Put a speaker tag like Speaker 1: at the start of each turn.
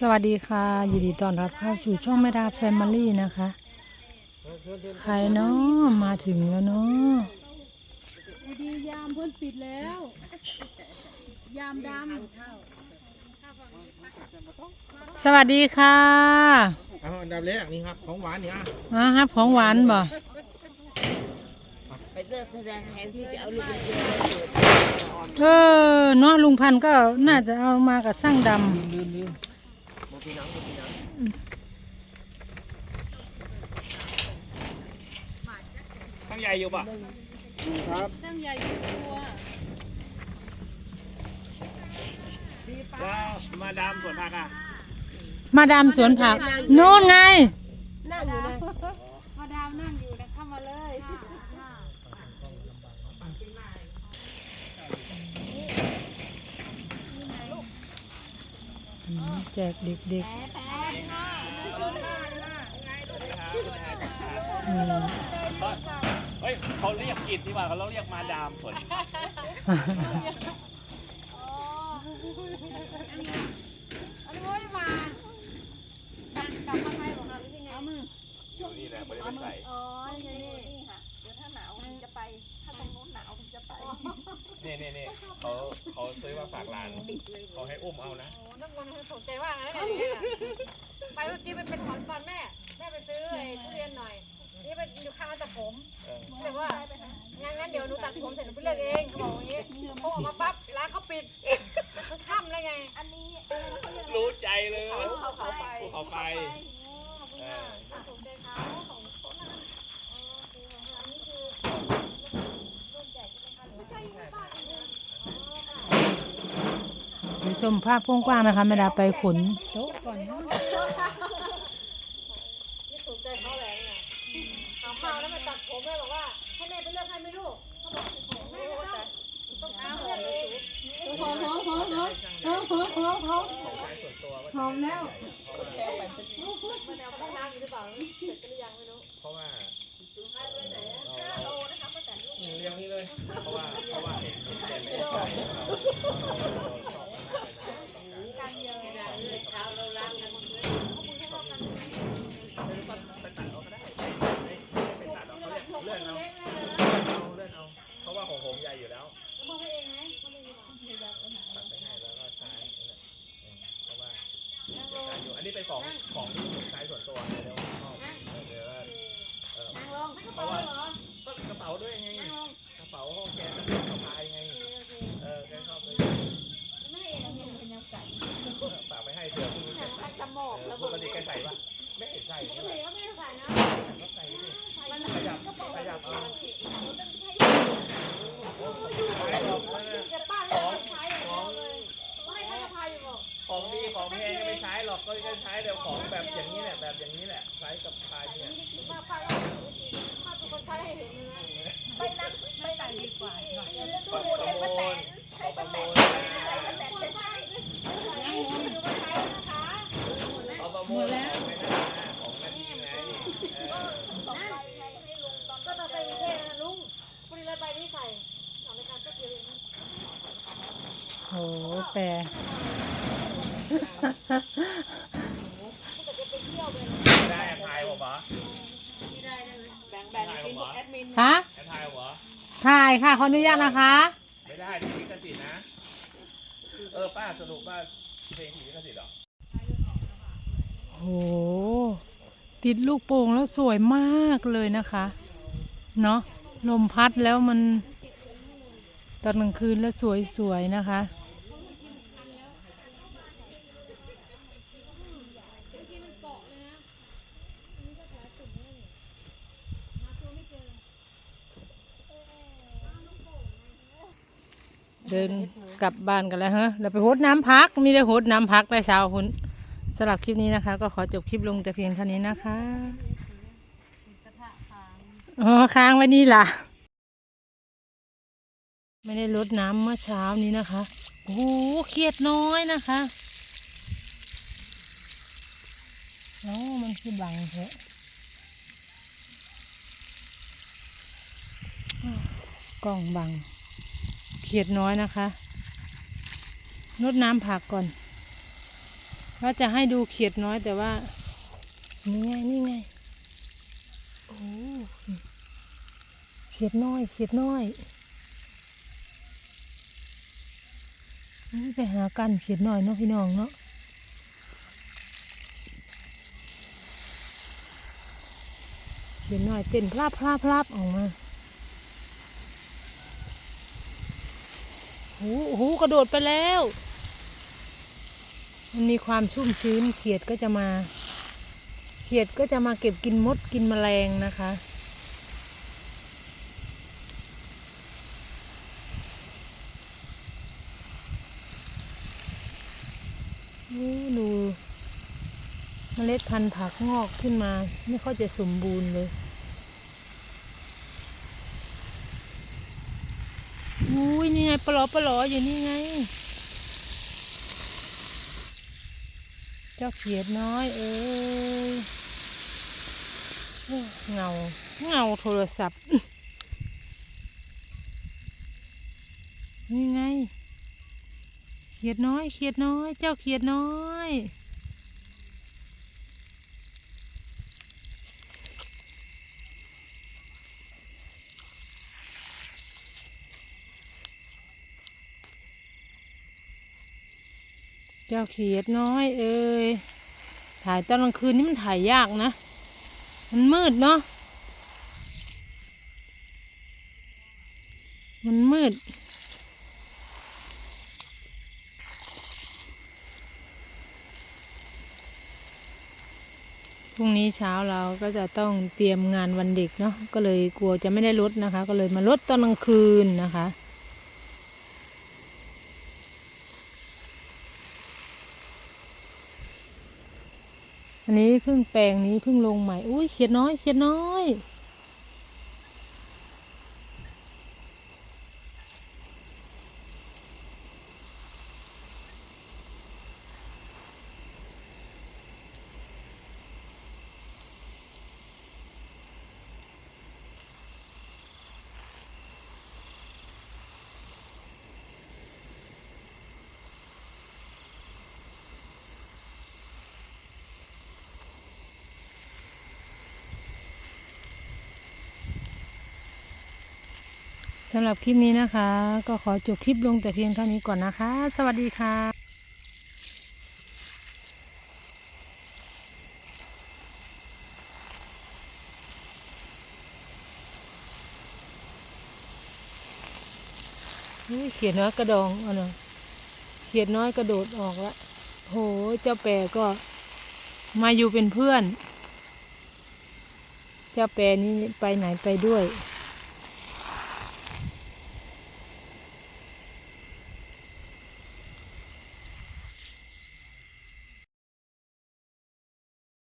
Speaker 1: สวัสดีค่ะ ยินดีต้อนรับเข้าสู่ช่องแม่ดาแฟมิลี่นะคะ ใครเนาะมาถึงแล้วเนาะ
Speaker 2: พอดียามเพิ่นปิดแล้ว ยามด
Speaker 1: สวัสดีค่ะ
Speaker 3: เอาอันดับแรกนี่ครับของหวานนี่อะ
Speaker 1: มาครับของหวานบ่
Speaker 4: ไปเลิกแสดงแทนที่จะเอาลูกเป็นเดียว
Speaker 1: เออเนาะลุงพันธุ์ก็น่าจะเอามากับสร้างด
Speaker 3: ลืมลืมบ่ ปีนังปีนังตั้งใหญ่อยู่ปะครับำ
Speaker 2: ตั้งใหญ่อยู่ตัว
Speaker 3: แล้วมาดามสวนผักอะ
Speaker 1: มาดามสวนผักโน่นไง
Speaker 2: อยู่นะพอดาวนั่งอยู่นะเข้ามาเลย
Speaker 1: อืม แจกเด็กๆอืม
Speaker 3: เฮ้ยเขาเรียกกิจดีกว่าเขาเรียกมาดามสวน
Speaker 4: เอามือ
Speaker 3: อยู่นี่แหละไม่ได้ไปใส่
Speaker 2: อ๋อนี่นี่นี่ นี่นี่นี่
Speaker 3: เขาเขาซื้อมาฝากร้านเขาให้อุ้มเอานะ
Speaker 2: โอ้นักบอลสนใจว่าไงเนี่ยไปเมื่อกี้ไปเป็นถอนฟันแม่ แม่ไปซื้อไอ้ทุเรียนหน่อย นี่ไปอยู่ข้างร้านตัดผม
Speaker 3: เออ
Speaker 2: แต่ว่างั้นงั้นเดี๋ยวหนูตัดผมเสร็จหนูไปเลือกเองเขาบอกอย่างนี้พอออกมาปั๊บร้านเขาปิดมันค่ำแล้วไง อันนี้
Speaker 3: รู้ใจเลย
Speaker 2: เขาเขาไป
Speaker 3: เขาไป เออ
Speaker 2: สนใจเขาของเขาน่ะอ๋อคือของร้านนี่คือรุ่นใหญ่ใช่ไหมคะหรือว่าใช่บ้านเอง
Speaker 1: เดี๋ยว ชมภาพกว้างๆนะคะแม่ดาไปขนโต๊ะก่อนนะ
Speaker 2: นี่สนใจเขาแหละเนี่ยเอาเมาแล้วมาตัดผมแม่บอกว่าให้แม่ไปเลือกให้ไม่ลูกเขาบอกแม่ไม่ต้องต้องทำเลือกเอง
Speaker 4: หอมหอมหอมหอมหอมหอมหอมหอม
Speaker 3: ของใช้ส่วนตัวว่า
Speaker 4: หอมแล้ว
Speaker 2: มันเอาห้องน้ำอยู่หรือเปล่าเสร็จหรือยังไม่รู้
Speaker 3: เพราะว่าเราเรียงนี้เลยเพราะว่าเพราะว่าเห็นเห็นแกไม่ได้ใส่เรา
Speaker 4: เช้าเราล้างกัน
Speaker 3: ไปตัดเอาก็ได้ไปตัดเอาเขาเรียกเลื่อนเอาเอาเลื่อนเอา เพราะว่าข องผมใหญ่อยู่แล้ว
Speaker 2: มองไปเองไหมมองไปเองเหรอ
Speaker 3: ตัดไปให้แล้วก็ใช้นั่นแหละเออเพราะว่าใช้อยู่อันนี้เป็นของของที่ผมใช้ส่วนตัวนะเดี๋ยวชอบเดี๋ยวเออ
Speaker 4: นั่งลง
Speaker 3: เพราะว่าก็กระเป๋าด้วยไง หมดแล้วก็ตอ
Speaker 2: นไป
Speaker 3: กรุงเทพนะ
Speaker 4: ลุงบุรีรัม
Speaker 3: ย์ไป
Speaker 2: นี่
Speaker 3: ใส่สอ
Speaker 2: งรายกา
Speaker 3: รแป๊บเดียวเองนะ
Speaker 2: โหแป
Speaker 3: รถ้าเกิ
Speaker 2: ดจะไปเที่ยวไปนะ
Speaker 3: ได้ถ่ายผมเหรอ
Speaker 4: แบ่งแบ่งกิน
Speaker 1: กับ
Speaker 3: แอดมิน ฮะ
Speaker 1: ถ่ายค่ะขออนุญาตนะคะ
Speaker 3: ไม่ได้ที่ลิขสิทธิ์นะ เออป้าสรุปว่าเพลงผีลิขสิทธิ์เหรอ
Speaker 1: โห ติดลูกโป่งแล้วสวยมากเลยนะคะ เนาะลมพัดแล้วมัน ตอนกลางคืนแล้วสวยๆนะคะ เดินกลับบ้านกันแล้วฮะเราไปโหดน้ำพักมีได้โหดน้ำพักแต่เช้าคุณสำหรับคลิปนี้นะคะ ก็ขอจบคลิปลงแต่เพียงเท่านี้นะคะอ๋อค้างไว้นี่ล่ะ ไม่ได้ลดน้ำเมื่อเช้านี้นะคะโอ้โหเครียดน้อยนะคะโอ้มันคือบังเถอะอ้าวกล้องบัง เขียดน้อยนะคะนดน้ำผักก่อน ว่าจะให้ดูเขียดน้อยแต่ว่า นี่ไงนี่ไงโอ้เขียดน้อยเขียดน้อยนี่ไปหากันเขียดน้อยเนาะพี่น้องเนาะเขียดน้อยเต้นพลาบพลาบพลาบออกมา โอ้โหกระโดดไปแล้ว มันมีความชุ่มชื้นเขียดก็จะมา เขียดก็จะมาเก็บกินมดกินแมลงนะคะโอ้ดูเมล็ดพันธุ์ผักงอกขึ้นมา ไม่ค่อยจะสมบูรณ์เลย อุ้ยนี่ไงปลอปลออยู่นี่ไง เจ้าเขียดน้อยเอ้ยเงาเงาโทรศัพท์ นี่ไง เขียดน้อย เขียดน้อย เจ้าเขียดน้อย เจ้าเขียดน้อยเอ้ยถ่ายตอนกลางคืนนี่มันถ่ายยากนะ มันมืดเนาะมันมืด พรุ่งนี้เช้าเราก็จะต้องเตรียมงานวันเด็กเนาะ ก็เลยกลัวจะไม่ได้ลดนะคะ ก็เลยมาลดตอนกลางคืนนะคะ อันนี้เพิ่งแปลงนี้เพิ่งลงใหม่ อุ้ยเขียดน้อยเขียดน้อย สำหรับคลิปนี้นะคะ ก็ขอจบคลิปลงแต่เพียงเท่านี้ก่อนนะคะ สวัสดีค่ะเขียดน้อยกระดองเอาหน่อยเขียดน้อยกระโดดออกละโหเจ้าแปรก็มาอยู่เป็นเพื่อน เจ้าแปรนี้ไปไหนไปด้วย